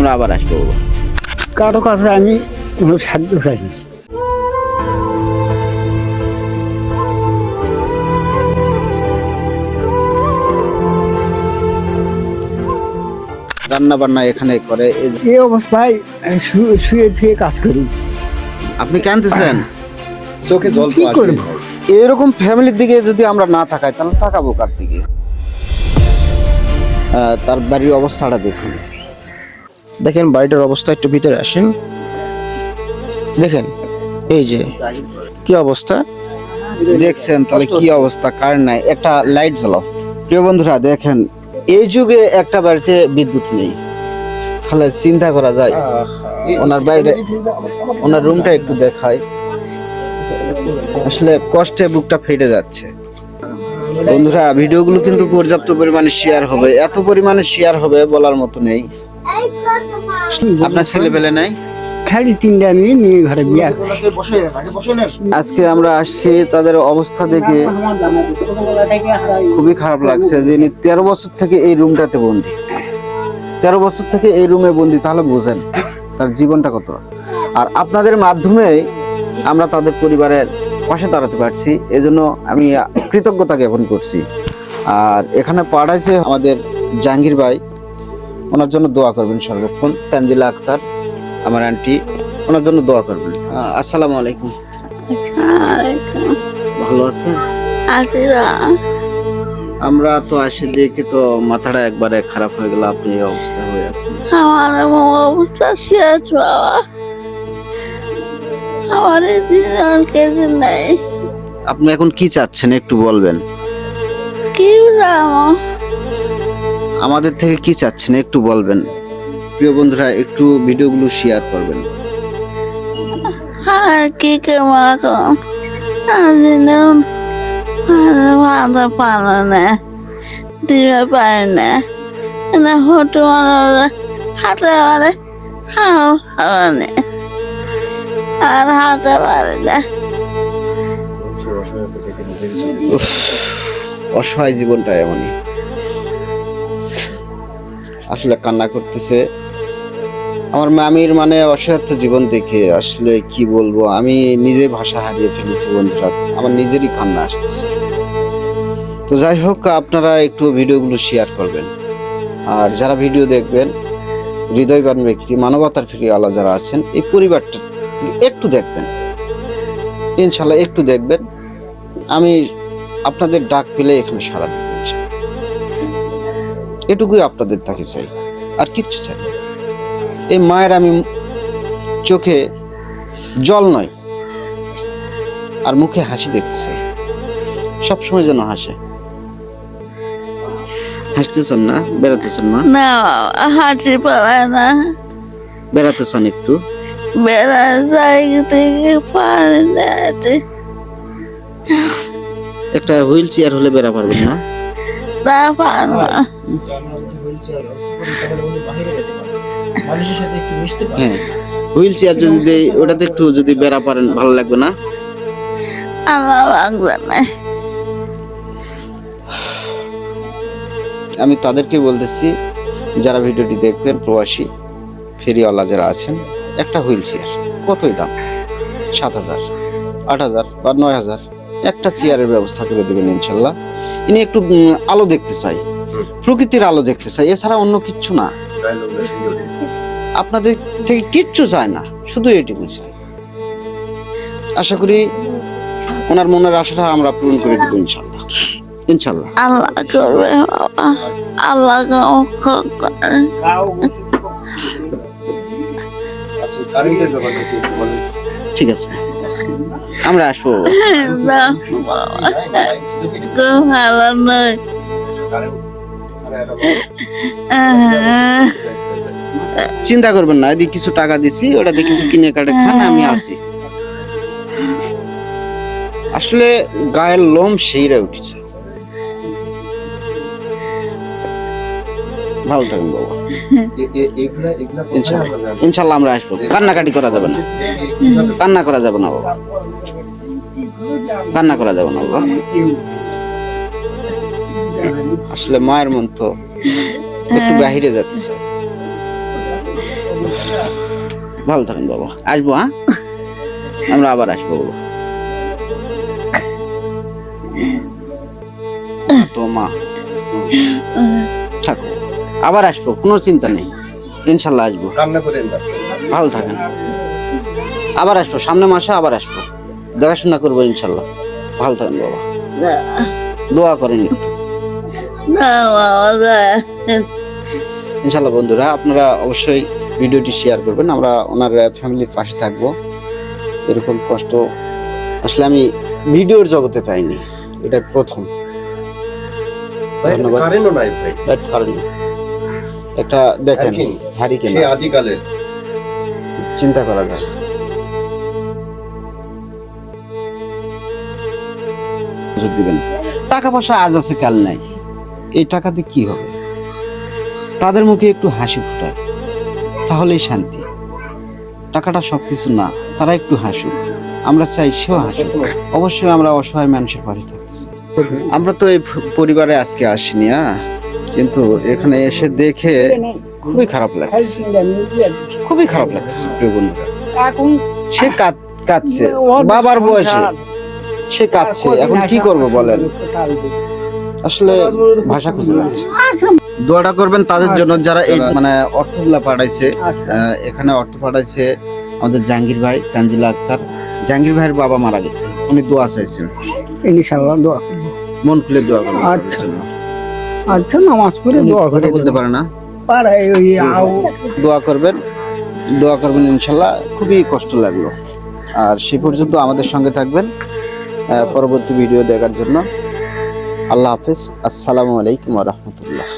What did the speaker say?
আমরা আবার আসব। কারও কাছে আমি কোনো সাহায্য চাইনি। রান্না বান্না এখানে করে এই অবস্থায় আমি শু- শুয়ে কাজ করি। আপনি কানতেছেন চোখে জল কি করব? এরকম ফ্যামিলির দিকে যদি আমরা না তাকাই তাহলে তাকাবো কার দিকে? আহ, তার বাড়ির অবস্থাটা দেখুন। দেখেন বাড়িটার অবস্থা একটু ভিতরে আসেন। দেখেন এই যে কি অবস্থা? দেখছেন তাহলে কি অবস্থা কারেন্ট নাই? একটা লাইট জ্বালাও প্রিয় বন্ধুরা দেখেন এই যুগে একটা বাড়িতে বিদ্যুৎ নেই। তাহলে চিন্তা করা যায় ওনার বাইরে ওনার রুমটা একটু দেখাই। আসলে কষ্টে বুকটা ফেটে যাচ্ছে। বন্ধুরা ভিডিওগুলো কিন্তু পর্যাপ্ত পরিমাণে শেয়ার হবে। এত পরিমাণে শেয়ার হবে বলার মতো নেই। আপনার ছেলে পেলে নাই? খালি তিনটা মেয়ে নিয়ে ঘরে বিয়া আজকে আমরা আসছি তাদের অবস্থা দেখে খুবই খারাপ লাগছে যে ইনি তেরো বছর থেকে এই রুমটাতে বন্দি। তেরো বছর থেকে এই রুমে বন্দি তাহলে বুঝেন তার জীবনটা কত আর আপনাদের মাধ্যমে আমরা তাদের পরিবারের পাশে দাঁড়াতে পারছি এজন্য আমি কৃতজ্ঞতা জ্ঞাপন করছি। আর এখানে পাঠাইছে আমাদের জাহাঙ্গীর ভাই। ওনার জন্য দোয়া করবেন সর্বক্ষণ। তানজিলা আক্তার আমার আন্টি ওনার জন্য দোয়া করবেন। আসসালামু আলাইকুম। ভালো আছেন? আমরা তো আসি দেখে তো মাথাটা একবারে খারাপ হয়ে গেল আপনি এই অবস্থা হয়ে আছেন। আমার অবস্থা শেষ বাবা। আমার এই দিন নেই। আপনি এখন কি চাচ্ছেন একটু বলবেন? কি জানো? আমাদের থেকে কি চাচ্ছেন একটু বলবেন। প্রিয় বন্ধুরা একটু ভিডিওগুলো শেয়ার করবেন। আর কি ভালো পারে না দিবে পারে না না হটু মানে হাতে পারে হাও খাওয়ানে আর হাতে পারে না অসহায় জীবনটা এমনই। আসলে কান্না করতেছে। আমার মামির মানে অসহায়ত্ব জীবন দেখে আসলে কি বলব, আমি নিজে ভাষা হারিয়ে ফেলেছি বন্ধুরা, আমার নিজেরই কান্না আসতেছে। তো যাই হোক, আপনারা একটু ভিডিওগুলো শেয়ার করবেন। আর যারা ভিডিও দেখবেন, হৃদয়বান ব্যক্তি, মানবতার ফিরিয়ে আলা যারা আছেন, এই পরিবারটা একটু দেখবেন। ইনশাল্লাহ একটু দেখবেন। আমি আপনাদের ডাক পেলে এখানে সারা দেবো। এটুকুই আপনাদের তাকে চাই আর কিচ্ছু চাই এই মায়ের আমি চোখে জল নয় আর মুখে হাসি দেখতে চাই। সবসময় যেন হাসে। হাসতেছেন না? বেড়াতেছেন না না হাঁটি পারে না। বেড়াতেছেন একটু। একটা হুইল চেয়ার হলে বেড়া পারবেন না? তা পারব হ্যাঁ হুইল চেয়ার যদি ওটাতে একটু যদি বেড়া পারেন ভালো লাগবে না? আমি তাদেরকে বলতেছি যারা ভিডিওটি দেখবেন প্রবাসী ফেরিওয়ালা যারা আছেন একটা হুইল চেয়ার কতই দাম? সাত হাজার আট হাজার বা নয় হাজার একটা চেয়ারের ব্যবস্থা করে দেবেন ইনশাল্লাহ। ইনি একটু আলো দেখতে চাই। প্রকৃতির আলো দেখতে চাই এছাড়া অন্য কিচ্ছু না। আপনাদের থেকে কিচ্ছু চায় না শুধু এটুকু চাই। আশা করি ওনার মনের আশাটা আমরা পূরণ করে দেবো ইনশাল্লাহ ইনশাল্লাহ আল্লাহ করবে অক্ষ করে। ঠিক আছে। আমরা আসব। ভালো নয়। চিন্তা করবেন না এদিকে কিছু টাকা দিছি ওটা দিয়ে কিছু কিনে কাটে খান আমি আছি আসলে গায়ের লোম সেইরা উঠেছে। ভালো থাকুন বাবা। ইনশাল্লাহ। ইনশাল্লাহ আমরা আসব। কান্নাকাটি করা যাবে না। কান্না করা যাবে না বাবা। কান্না করা যাবে না বাবা। আসলে মায়ের মন তো একটু বাহিরে যাচ্ছে। ভালো থাকেন বাবা। আসব হ্যাঁ? আমরা আবার আসব বাবা। তো মা। আবার আসব কোনো চিন্তা নেই। ইনশাল্লাহ আসব। করেন ভালো থাকেন। আবার আসব সামনে মাসে আবার আসব। দেখাশোনা করব ইনশাল্লাহ। ভালো থাকেন বাবা। দোয়া করেন একটু। ইনশাল্লাহ বন্ধুরা আপনারা অবশ্যই ভিডিওটি শেয়ার করবেন। আমরা ওনার ফ্যামিলির পাশে থাকব। এরকম কষ্ট আসলে আমি ভিডিওর জগতে পাইনি। এটা প্রথম। ধন্যবাদ। একটা দেখেন। হারিকেন আদিকালের। চিন্তা করা যায়। দিবেন। টাকা পয়সা আজ আছে কাল নাই। এই টাকাতে কি হবে? তাদের মুখে একটু হাসি ফুটায়। তাহলেই শান্তি। টাকাটা সবকিছু না তারা একটু হাসুক। আমরা চাই সেও হাসুক। অবশ্যই আমরা অসহায় মানুষের পাশে থাকতেছি। আমরা তো এই পরিবারে আজকে আসিনি হ্যাঁ? কিন্তু এখানে এসে দেখে খুবই খারাপ লাগছে। খুবই খারাপ লাগছে প্রিয় বন্ধুরা। এখন সে কাঁদ- কাঁদছে। বাবার বয়সে সে কাঁদছে। এখন কি করব বলেন? আসলে ভাষা খুঁজে পাচ্ছে দোয়াটা করবেন তাদের জন্য যারা এই মানে অর্থগুলা পাঠাইছে আচ্ছা। এখানে অর্থ পাঠাইছে আমাদের জাহাঙ্গীর ভাই তানজিলা আক্তার। জাহাঙ্গীর ভাইয়ের বাবা মারা গেছে। উনি দোয়া চাইছেন। ইনশাআল্লাহ দোয়া মন খুলে দোয়া করবেন আচ্ছা। আচ্ছা নামাজ পড়ে দোয়া করে বলতে পারে না। পারে ওই দোয়া করবেন দোয়া করবেন ইনশাল্লাহ খুবই কষ্ট লাগল। আর সে পর্যন্ত আমাদের সঙ্গে থাকবেন পরবর্তী ভিডিও দেখার জন্য। আল্লাহ হাফিজ আসসালামু আলাইকুম রহমতুল্লাহ।